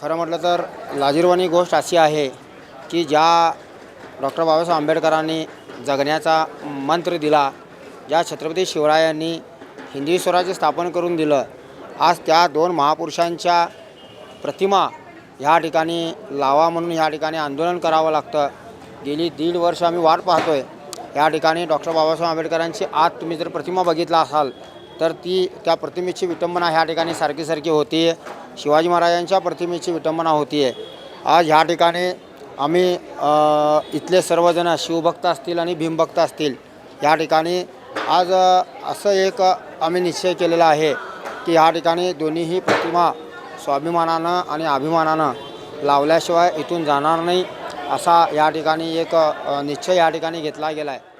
खरं म्हटलं तर लाजीरवाणी गोष्ट अशी आहे की ज्या डॉक्टर बाबासाहेब आंबेडकरांनी जगण्याचा मंत्र दिला ज्या छत्रपती शिवरायांनी हिंदवी स्वराज्य स्थापन करून दिलं आज त्या दोन महापुरुषांच्या प्रतिमा ह्या ठिकाणी लावा म्हणून ह्या ठिकाणी आंदोलन करावं लागतं. गेली दीड वर्ष आम्ही वाट पाहतो आहे या ठिकाणी डॉक्टर बाबासाहेब आंबेडकरांची आज तुम्ही जर प्रतिमा बघितला असाल तर ती त्या प्रतिमेची विटंबना ह्या ठिकाणी सारखी सारखी होती. शिवाजी महाराजांच्या प्रतिमेची विटंबना होती आहे आज ह्या ठिकाणी आम्ही इथले सर्वजण शिवभक्त असतील आणि भीमभक्त असतील या ठिकाणी आज असं एक आम्ही निश्चय केलेला आहे की ह्या ठिकाणी दोन्हीही प्रतिमा स्वाभिमानानं आणि अभिमानानं लावल्याशिवाय इथून जाणार नाही असा या ठिकाणी एक निश्चय या ठिकाणी घेतला गेला आहे